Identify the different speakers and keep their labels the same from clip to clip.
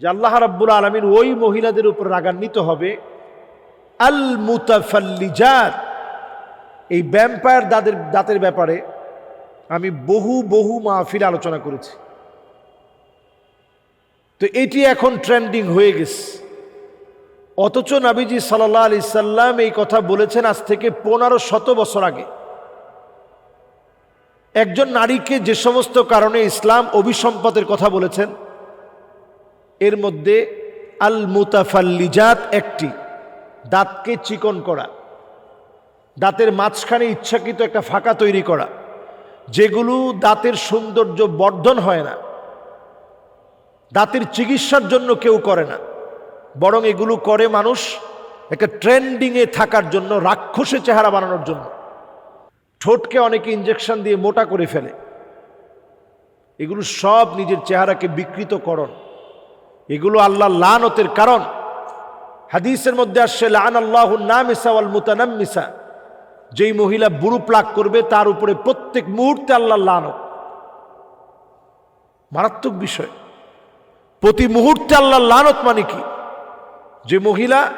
Speaker 1: যে আল্লাহ রাব্বুল আলমিন ওই মহিলাদের উপর রাগান্বিত হবে। আল মুতাফাল্লিজাত এই ব্যাম্পায়ার দাঁতের দাঁতের ব্যাপারে আমি বহু বহু মাহফিল আলোচনা করেছি। তো এটি এখন ট্রেন্ডিং হয়ে গেছে। অথচ নাবিজি সাল্লাহ আলি সাল্লাম এই কথা বলেছেন আজ থেকে পনেরো শত বছর আগে। একজন নারীকে যে সমস্ত কারণে ইসলাম অভিসম্পদের কথা বলেছেন এর মধ্যে আল মুতাফাল্লিজাত একটি, দাঁতকে চিকন করা। দাঁতের মাঝখানে ইচ্ছাকৃত একটা ফাঁকা তৈরি করা, যেগুলো দাঁতের সৌন্দর্য বর্ধন হয় না। দাঁতের চিকিৎসার জন্য কেউ করে না। বরং এগুলো করে মানুষ একটা ট্রেন্ডিংয়ে থাকার জন্য, রাক্ষসে চেহারা বানানোর জন্য। ঠোঁটকে অনেকে ইঞ্জেকশন দিয়ে মোটা করে ফেলে। এগুলো সব নিজের চেহারাকে বিকৃত করণ। এগুলো আল্লাহ লানতের কারণ। হাদিসের মধ্যে আসছে লান আল্লাহ নামিসা ওয়াল মুতানাম্মিসা। যেই মহিলা বুড়ু প্লাক করবে, তার উপরে প্রত্যেক মুহূর্তে আল্লাহ লানত। মারাত্মক বিষয়। প্রতি মুহূর্তে আল্লাহ লানত মানে কি? যে মহিলা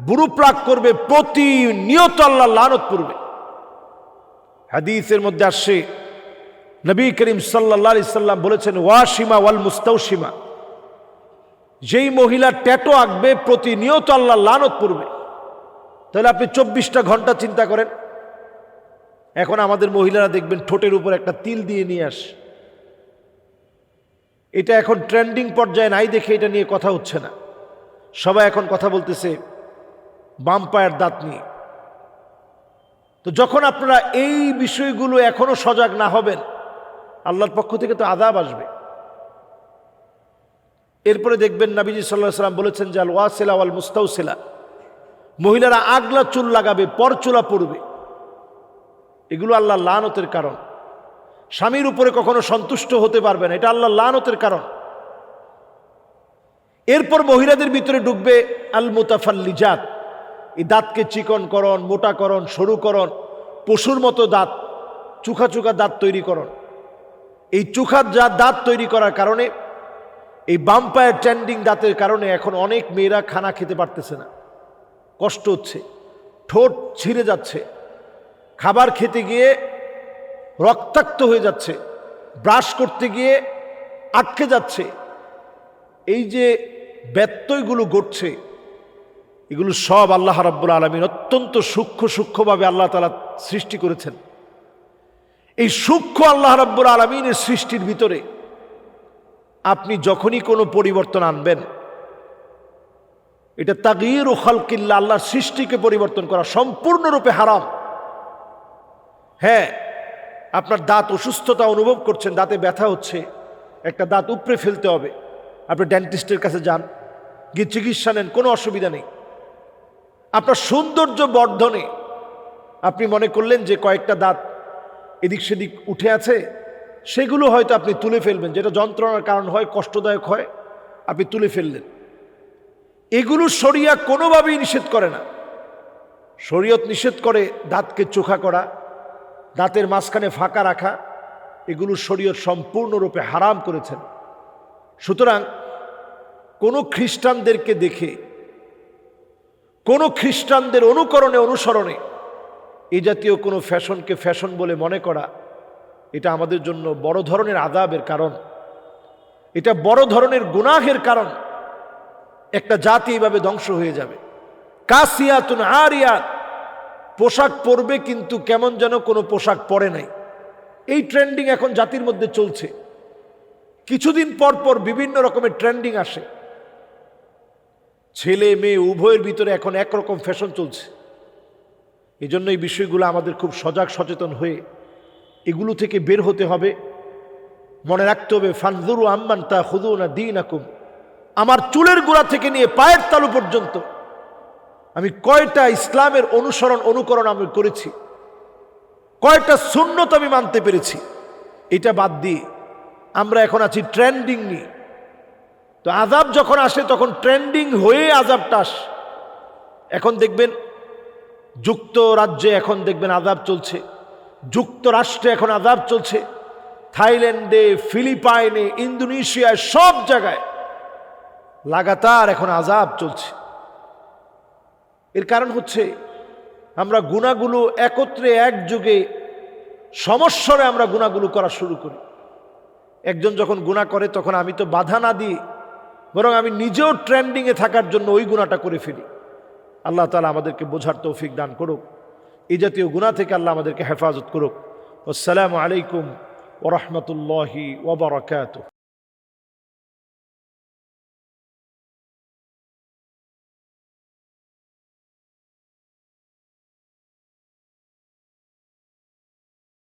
Speaker 1: বুড়ু প্লাক করবে, প্রতিনিয়ত আল্লাহ লানত পড়বে। হাদিসের মধ্যে আসছে, নবী করিম সাল্লাহ সাল্লাম বলেছেন ওয়াসিমা ওয়াল মুস্তাউসিমা যেই মহিলা ট্যাটো আঁকবে প্রতিনিয়ত আল্লাহ লানত পড়বে। তাহলে আপনি চব্বিশটা ঘণ্টা চিন্তা করেন। এখন আমাদের মহিলারা দেখবেন ঠোঁটের উপর একটা তিল দিয়ে নিয়ে আস। এটা এখন ট্রেন্ডিং পর্যায়ে নাই দেখে এটা নিয়ে কথা হচ্ছে না। সবাই এখন কথা বলতেছে বাম পায়ের দাঁত নিয়ে। তো যখন আপনারা এই বিষয়গুলো এখনও সজাগ না হবেন, আল্লাহর পক্ষ থেকে তো আদাব আসবে। এরপরে দেখবেন নাবিজি সাল্লাহ সাল্লাম বলেছেন যে আল ওয়াসেলা ওয়াল মুস্তাউসেলা মহিলারা আগলা চুল লাগাবে, পরচুলা পড়বে এগুলো আল্লাহ লানতের কারণ। স্বামীর উপরে কখনো সন্তুষ্ট হতে পারবে না, এটা আল্লাহ লানতের কারণ। এরপর মহিলাদের ভিতরে ডুববে আল মুতাফাল্লিজাত এই দাঁতকে চিকনকরণ মোটাকরণ সরুকরণ পশুর মতো দাঁত, চুখা চুখা দাঁত তৈরি করণ। এই চুখা যা দাঁত তৈরি করার কারণে এই বাম্পায়ার ট্যান্ডিং দাঁতের কারণে এখন অনেক মেয়েরা খানা খেতে পারতেছে না। কষ্ট হচ্ছে, ঠোঁট ছিঁড়ে যাচ্ছে, খাবার খেতে গিয়ে রক্তাক্ত হয়ে যাচ্ছে, ব্রাশ করতে গিয়ে আটকে যাচ্ছে। এই যে ব্যত্যয়গুলো ঘটছে, এগুলো সব আল্লাহ রাব্বুল আলমিন অত্যন্ত সূক্ষ্ম সূক্ষ্মভাবে আল্লাহ তালা সৃষ্টি করেছেন। এই সূক্ষ্ম আল্লাহ রাব্বুল আলমিনের সৃষ্টির ভিতরে আপনি যখনই কোনো পরিবর্তন আনবেন, এটা তাগির ও খালকিল্লা, আল্লাহর সৃষ্টিকে পরিবর্তন করা সম্পূর্ণরূপে হারাম। হ্যাঁ আপনার দাঁত অসুস্থতা অনুভব করছেন, দাঁতে ব্যথা হচ্ছে, একটা দাঁত উপড়ে ফেলতে হবে। আপনি ডেন্টিস্টের কাছে যান, গিয়ে চিকিৎসা নেন, কোনো অসুবিধা নেই। আপনার সৌন্দর্য বর্ধনে, আপনি মনে করলেন যে কয়েকটা দাঁত এদিক সেদিক উঠে আছে সেগুলো হয়তো আপনি তুলে ফেলবেন, যেটা যন্ত্রণার কারণ হয়, কষ্টদায়ক হয়, আপনি তুলে ফেললেন। এগুলো শরিয়া কোনোভাবেই নিষেধ করে না। শরীয়ত নিষেধ করে দাঁতকে চোখা করা, দাঁতের মাঝখানে ফাঁকা রাখা, এগুলো শরীয়ত সম্পূর্ণরূপে হারাম করেছেন। সুতরাং কোনো খ্রিস্টানদেরকে দেখে, কোনো খ্রিস্টানদের অনুকরণে, অনুসরণে এই জাতীয় কোনো ফ্যাশনকে ফ্যাশন বলে মনে করা এটা আমাদের জন্য বড় ধরনের আদাবের কারণ। এটা বড় ধরনের গুনাহের কারণ। একটা জাতি এইভাবে ধ্বংস হয়ে যাবে। কাসিয়াতুন আরিয়াত পোশাক পরবে কিন্তু কেমন যেন কোনো পোশাক পরে নাই। এই ট্রেন্ডিং এখন জাতির মধ্যে চলছে। কিছুদিন পর পর বিভিন্ন রকমের ট্রেন্ডিং আসে। ছেলে মেয়ে উভয়ের ভিতরে এখন একরকম ফ্যাশন চলছে। এই জন্য এই বিষয়গুলো আমাদের খুব সজাগ সচেতন হয়ে এগুলো থেকে বের হতে হবে। মনে রাখতে হবে, ফানজুরু আম্মান তা হুদু না দিন আকুম আমার চুলের গোড়া থেকে নিয়ে পায়ের তালু পর্যন্ত। আমি কয়টা ইসলামের অনুসরণ, অনুকরণ আমি করেছি। কয়টা শূন্যত আমি মানতে পেরেছি। এটা বাদ দিয়ে আমরা এখন আছি ট্রেন্ডিং নিয়ে। তো আজাব যখন আসে, তখন ট্রেন্ডিং হয়ে আজাবটা আস। এখন দেখবেন যুক্তরাজ্যে এখন দেখবেন আজাব চলছে। যুক্তরাষ্ট্রে এখন আজাব চলছে। থাইল্যান্ডে, ফিলিপাইনে, ইন্দোনেশিয়ায় সব জায়গায় লাগাতার এখন আজাব চলছে। এর কারণ হচ্ছে আমরা গুণাগুলো একত্রে একযোগে সমস্যরে আমরা গুণাগুলো করা শুরু করি। একজন যখন গুণা করে, তখন আমি তো বাধা না দিই বরং আমি নিজেও ট্রেন্ডিংয়ে থাকার জন্য ওই গুণাটা করে ফেলি। আল্লাহ তালা আমাদেরকে বোঝার তৌফিক দান করুক। এই জাতীয় গুণা থেকে আল্লাহ আমাদেরকে হেফাজত করুক। আসসালামু আলাইকুম ওরহমতুল্লাহি ওবরাকাত